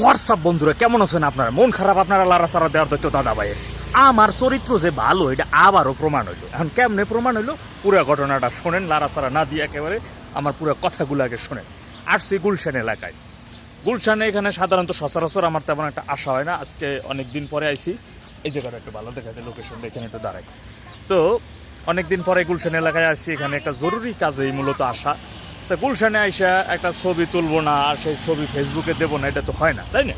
WhatsApp বন্ধুরা, কেমন আছেন আপনারা? মন খারাপ আপনারা লারা সারা দেওয়ার দায়িত্ব দাদা ভাইয়ের আমার চরিত্র যে ভালো, এটা আবারও প্রমাণ হইল। এখন কেমনে প্রমাণ হইল? পুরো ঘটনাটা শোনেন লারা সারা না দিয়ে একেবারে আমার পুরো কথাগুলো আগে শোনেন। আসছি গুলশান এলাকায়। গুলশানে এখানে সাধারণত সচরাচর আমার তেমন একটা আশা হয় না। আজকে অনেক দিন পরে আইছি। এই জায়গাটা একটু ভালো দেখা যায় লোকেশনটা এখানে একটু দাঁড়ায় তো অনেক দিন পরে গুলশান এলাকায় আসছি। এখানে একটা জরুরি কাজেই মূলত আসা তা গুলশানে আইসা একটা ছবি তুলবো না, আর সেই ছবি ফেসবুকে দেবো না, এটা তো হয় না, তাই না?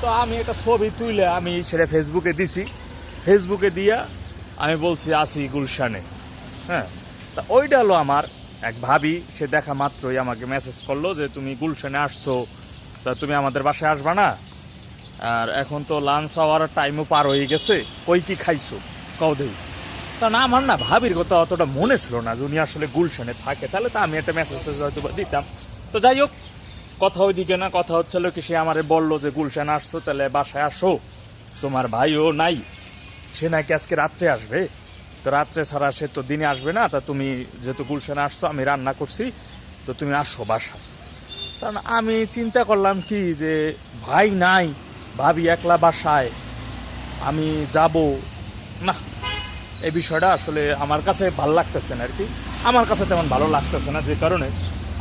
তো আমি একটা ছবি তুলে আমি সেটা ফেসবুকে দিছি। ফেসবুকে দিয়া আমি বলছি, আসি গুলশানে। হ্যাঁ? তা ওইটা হলো আমার এক ভাবি, সে দেখা মাত্রই আমাকে মেসেজ করল যে, তুমি গুলশানে আসছো, তা তুমি আমাদের বাসায় আসবা না? আর এখন তো লাঞ্চ আওয়ার টাইমও পার হয়ে গেছে, কই কি খাইছো? কও না আমার না ভাবির কথা অতটা মনে ছিল না যে উনি আসলে গুলশানে থাকে। তাহলে তো আমি একটা মেসেজ হয়তো বা দিতাম। তো যাই হোক, কথা ওইদিকে না, কথা হচ্ছিল কি, সে আমারে বলল যে গুলশান আসছো, তাহলে বাসায় আসো। তোমার ভাইও নাই, সে নাকি আজকে রাত্রে আসবে। তো রাত্রে ছাড়া সে তো দিনে আসবে না, তা তুমি যেহেতু গুলশানে আসছো, আমি রান্না করছি, তো তুমি আসো বাসা কারণ আমি চিন্তা করলাম কি যে ভাই নাই, ভাবি একলা বাসায়, আমি যাব। না এই বিষয়টা আসলে আমার কাছে ভালো লাগতেছে না আর কি। আমার কাছে তেমন ভালো লাগতেছে না, যে কারণে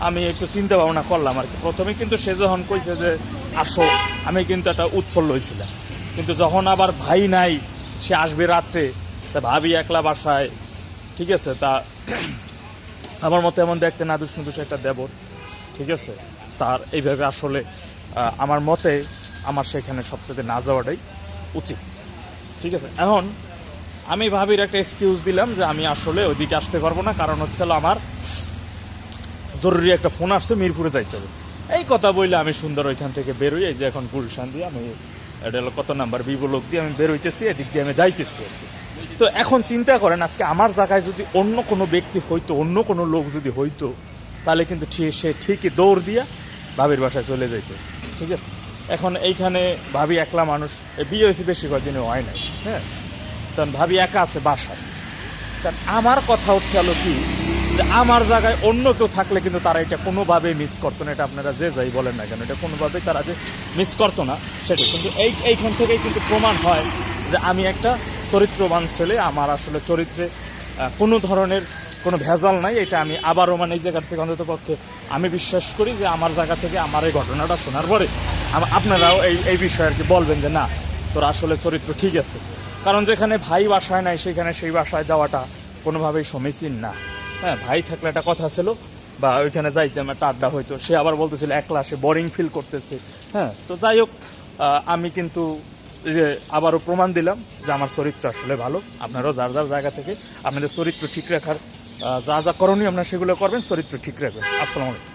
আমি একটু চিন্তা ভাবনা করলাম আর কি। প্রথমে কিন্তু সে যখন কইছে যে, আসো, আমি কিন্তু একটা উৎফুল্ল হয়েছিলাম। কিন্তু যখন আবার ভাই নাই, সে আসবে রাত্রে, তা ভাবি একলা বাসায়, ঠিক আছে? তা আমার মতো এমন দেখতে না দুষ্ণ দুষ একটা দেবর, ঠিক আছে? তার এইভাবে আসলে আমার মতে আমার সেখানে সবচেয়ে না যাওয়াটাই উচিত, ঠিক আছে? এখন আমি ভাবির একটা এক্সকিউজ দিলাম যে আমি আসলে ওইদিকে আসতে পারব না, কারণ হচ্ছে আমার জরুরি একটা ফোন আসছে, মিরপুরে যাইতে হবে। এই কথা বললে আমি সুন্দর ওইখান থেকে বেরোই, এই যে এখন গুলশান দিয়ে আমি, এটা হলো কত নাম্বার, বিবো লোক দিয়ে আমি বেরোইতেছি, এদিক দিয়ে আমি যাইতেছি। তো এখন চিন্তা করেন, আজকে আমার জায়গায় যদি অন্য কোনো ব্যক্তি হইতো, অন্য কোনো লোক যদি হইতো, তাহলে কিন্তু ঠিক সে ঠিকই দৌড় দিয়া ভাবির বাসায় চলে যাইতো, ঠিক আছে? এখন এইখানে ভাবি একলা মানুষ বিয়ে হয়েছে বেশি কয়েকদিনে হয় নাই হ্যাঁ? তখন ভাবি একা আছে বাসায়। কারণ আমার কথা হচ্ছে আলো কি, যে আমার জায়গায় অন্য কেউ থাকলে কিন্তু তারা এটা কোনোভাবে মিস করতো না, এটা আপনারা যে যাই বলেন না কেন, এটা কোনোভাবেই তারা যে মিস করতো না সেটা কিন্তু এই, এইখান থেকেই কিন্তু প্রমাণ হয় যে আমি একটা চরিত্রবান ছেলে, আমার আসলে চরিত্রে কোনো ধরনের কোনো ভেজাল নাই, এটা আমি আবারও মানে এই জায়গা থেকে অন্তত পক্ষে আমি বিশ্বাস করি যে আমার জায়গা থেকে আমার এই ঘটনাটা শোনার পরে আপনারাও এই এই বিষয়ে আর কি বলবেন যে না, তোর আসলে চরিত্র ঠিক আছে। কারণ যেখানে ভাই বাসায় নাই, সেখানে সেই বাসায় যাওয়াটা কোনোভাবেই সমীচীন না। হ্যাঁ ভাই থাকলে একটা কথা ছিল, বা ওইখানে যাইতাম একটা আড্ডা হইতো, সে আবার বলতেছিল একলা সে বোরিং ফিল করতেছে। হ্যাঁ তো যাই হোক আমি কিন্তু যে আবারও প্রমাণ দিলাম যে আমার চরিত্র আসলে ভালো। আপনারাও যার যার জায়গা থেকে আপনাদের চরিত্র ঠিক রাখার যা যা করণীয় আপনারা সেগুলো করবেন, চরিত্র ঠিক রাখবেন। আসসালামু আলাইকুম।